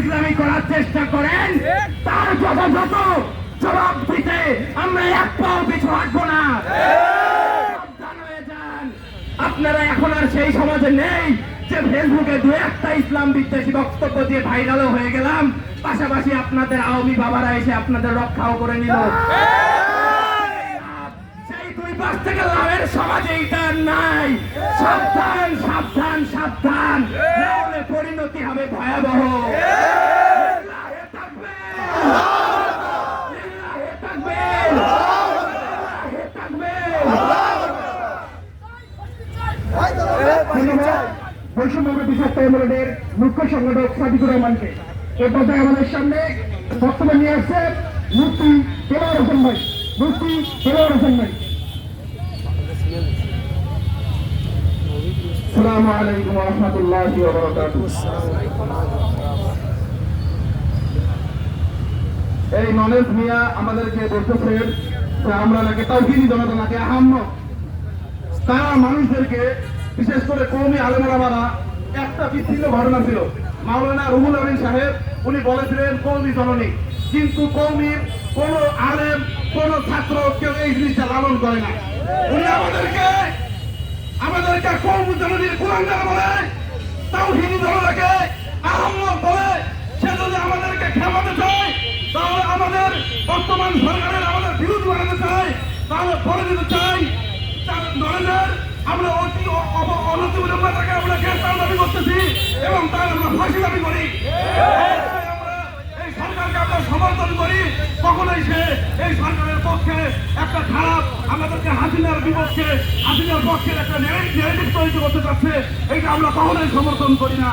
ফাইজলামি করার চেষ্টা করেন, তার যথাযথ জবাব দিতে আমরা এক পাও পিছু হাঁটবো না। আপনারা এখন আর সেই সমাজে নেই যে ফেসবুকে দু একটা ইসলাম বিদ্বেষী বক্তব্য দিয়ে ভাইরালও হয়ে গেলাম। পাশাপাশি আপনাদের আওয়ামী বাবারা এসে আপনাদের রক্ষাও করে নিল। সাবধান সাবধান সাবধান। পরিণতি হবে ভয়াবহ। আন্দোলনের মুখ্য সংগঠক রহমানকে। এ পর্যায়ে আমাদের সামনে নিয়ে আসছে হোসেন ভাই। হোসেন ভাই। এই নলেজ মিয়া আমাদেরকে বলতেছেন যে আমরা নাকি জনতা নাকি আহাম্ম তারা মানুষদেরকে বিশেষ করে কৌমি আলেমারা একটা বিচ্ছিন্ন ঘটনা ছিল। মাওলানা রুহুল আমিন সাহেব, উনি বলেছিলেন কৌমি জননী। কিন্তু কৌমির কোন আলেম, কোন ছাত্র কেউ এই জিনিসটা লালন করে না। উনি আমাদেরকে আমাদেরকে কৌমি জননীর কুলাঙ্গার বলে তাও হিন্দু জনতাকে আহম্মক বলে, সে যদি আমাদেরকে খেমাতে চায়, তাহলে আমাদের বর্তমান সরকারের আমাদের বিরোধী বানাতে চায়, তাহলে বলে দিতে চাই নরেন্দ্র আমরা অতি অ- অব- অনতি বিলম্বে তাকে আমরা গ্রেফতার দাবি করতেছি এবং তার আমরা ফাঁসি দাবি করি। এই সরকারকে আমরা সমর্থন করি। কখনোই সে এই সরকারের পক্ষে একটা খারাপ, আমাদেরকে হাসিনার বিপক্ষে, হাসিনার পক্ষে একটা নেগেটিভ তৈরি করতে চাচ্ছে। এইটা আমরা কখনোই সমর্থন করি না।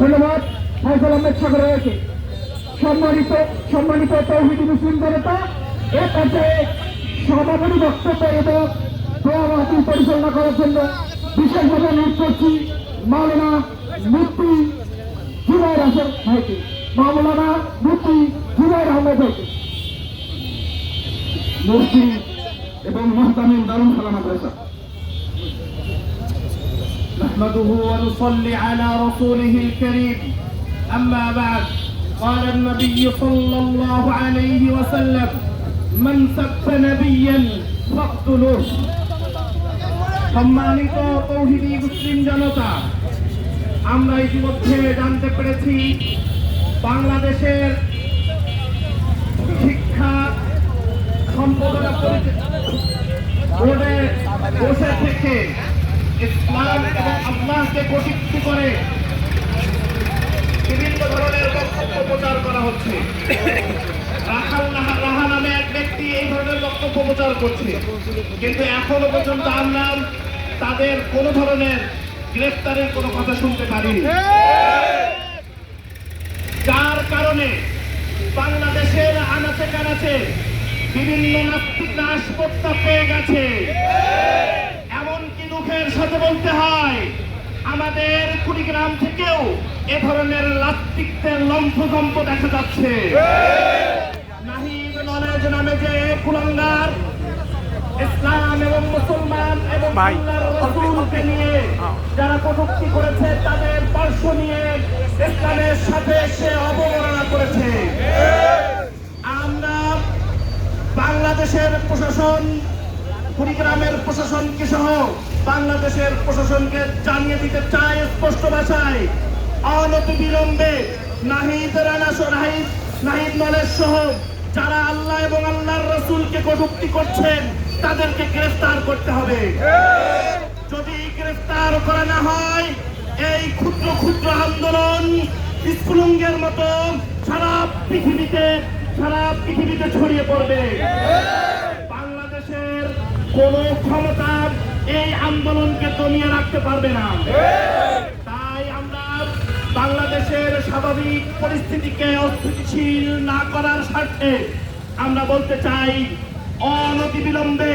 ধন্যবাদ। ফয়সাল আহমেদ সাগর রয়েছে। সম্মানিত সম্মানিত তৌহিদি মুসলিম জনতা, এ পর্যায়ে সভাপতি বক্তব্য এবং দোয়া মাহফিল পরিচালনা করার জন্য বিশেষভাবে অনুরোধ করছি মাওলানা মুফতি জুবাইর হাসান ভাইকে। মাওলানা মুফতি জুবাইর আহমেদ ভাইকে। মুফতি এবং মহতামিম দারুণ খালা মাদ্রাসা। نحمده ونصلي على رسوله الكريم أما بعد قال النبي صلى الله عليه وسلم من سب نبيا فاقتلوه সম্মানিত তৌহিদি মুসলিম জনতা আমরা ইতিমধ্যে জানতে পেরেছি বাংলাদেশের শিক্ষা সম্পাদনা বোর্ডে বসে থেকে ইসলাম এবং আল্লাহকে কটূক্তি করে। বিভিন্ন ধরনের বক্তব্য প্রচার করা হচ্ছে। নামে এক ব্যক্তি এই ধরনের প্রচার করছে। কিন্তু এখনও পর্যন্ত তাদের কোন ধরনের গ্রেফতারের কোনো কথা শুনতে যার কারণে বাংলাদেশের আনাচে কানাচে বিভিন্ন নাস্তিক নাশকতা পেয়ে গেছে। দুঃখের সাথে বলতে হয় আমাদের কুড়িগ্রাম থেকেও এ ধরনের নাস্তিকদের লম্ফজম্প দেখা যাচ্ছে। নাহিদ নলেজ নামে যে কুলাঙ্গার ইসলাম এবং মুসলমান এবং রাসূলকে নিয়ে যারা কটূক্তি করেছে তাদের পার্শ্ব নিয়ে সাথে সে অবমাননা করেছে। আমরা বাংলাদেশের প্রশাসন কুড়িগ্রামের প্রশাসনকে সহ বাংলাদেশের প্রশাসনকে জানিয়ে দিতে চাই স্পষ্ট ভাষায় অনতি বিলম্বে নাহিদ রানা নাহিদ নাহিদ নলেজ সহ যারা আল্লাহ এবং আল্লাহর রসুলকে কটুক্তি করছেন, তাদেরকে গ্রেফতার করতে হবে। যদি গ্রেফতার করা না হয়, এই ক্ষুদ্র ক্ষুদ্র আন্দোলন স্ফুলঙ্গের মতো সারা পৃথিবীতে সারা পৃথিবীতে ছড়িয়ে পড়বে। বাংলাদেশের কোন ক্ষমতা এই আন্দোলনকে দমিয়ে রাখতে পারবে না। তাই আমরা বাংলাদেশের স্বাভাবিক পরিস্থিতিকে অস্থিতিশীল না করার স্বার্থে আমরা বলতে চাই, অনতিবিলম্বে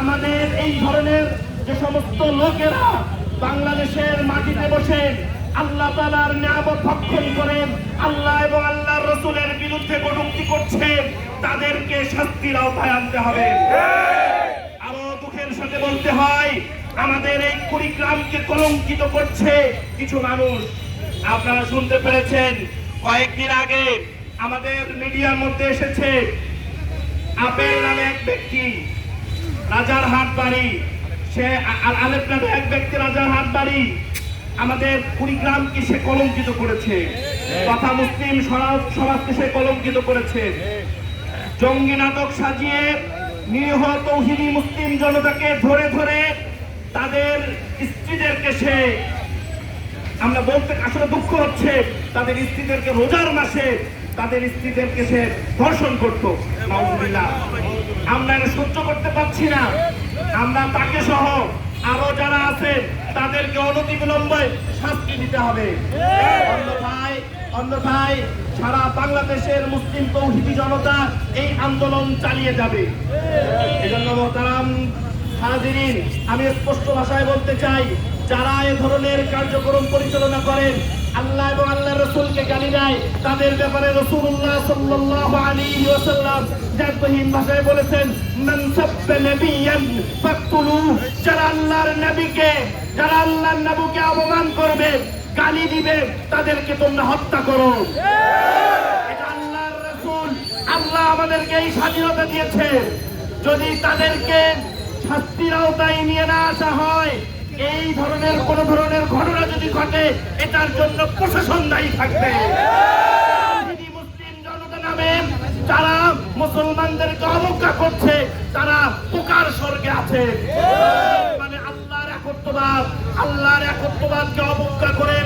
আমাদের এই ধরনের যে সমস্ত লোকেরা বাংলাদেশের মাটিতে বসে আল্লাহ তালার নিয়ামত ভক্ষণ করেন আল্লাহ এবং আল্লাহর রসুলের বিরুদ্ধে কটুক্তি করছে, তাদেরকে শাস্তির আওতায় আনতে হবে। সাথে বলতে হয়, আমাদের এই কুড়িগ্রামকে কলঙ্কিত করছে কিছু মানুষ। আপনারা শুনতে পেরেছেন, কয়েকদিন আগে আমাদের মিডিয়ার মধ্যে এসেছে আপেল নামে এক ব্যক্তি, রাজার হাট বাড়ি সে আলেপ নামে এক ব্যক্তি রাজার হাট বাড়ি আমাদের কুড়িগ্রামকে সে কলঙ্কিত করেছে। তথা মুসলিম সমাজ, সমাজকে সে কলঙ্কিত করেছে। জঙ্গি নাটক সাজিয়ে নিরীহ তৌহিদি মুসলিম জনতাকে ধরে ধরে তাদের স্ত্রীদেরকে সে, আমরা বলতে আসলে দুঃখ হচ্ছে, তাদের স্ত্রীদেরকে রোজার মাসে তাদের স্ত্রীদেরকে সে ধর্ষণ করত। আমরা সহ্য করতে পারছি না। আমরা তাকে সহ আরও যারা আছে, তাদেরকে অনতি বিলম্বে শাস্তি দিতে হবে। অন্যথায় অন্যথায় সারা বাংলাদেশের মুসলিম তৌহিদি জনতা এই আন্দোলন চালিয়ে যাবে। এজন্য আমি স্পষ্ট ভাষায় বলতে চাই, যারা এ ধরনের কার্যক্রম পরিচালনা করেন আল্লাহ এবং আল্লাহ রসুলকে গালি দেয়। তাদের ব্যাপারে রসুল্লাহ সাল্লাল্লাহু আলাইহি ওয়াসাল্লাম জাতহীন ভাষায় বলেছেন, মান সাব্বা নাবিয়ান ফাকতুলু যারা আল্লাহর নবীকে, যারা আল্লাহর নবীকে অপমান করবে, গালি দিবে, তাদেরকে তোমরা হত্যা করো। এটা রাসূল। আল্লাহ আমাদেরকে এই স্বাধীনতা দিয়েছে। যদি তাদেরকে শাস্তির আওতায় নিয়ে না আসা হয় এই ধরনের কোন ধরনের ঘটনা যদি ঘটে এটার জন্য প্রশাসন দায়ী থাকবে। মুসলিম জনতা নামে যারা মুসলমানদেরকে অবজ্ঞা করছে তারা পোকার স্বর্গে আছে। মানে আল্লাহর একত্ববাদ আল্লাহর একত্ববাদকে অবজ্ঞা করেন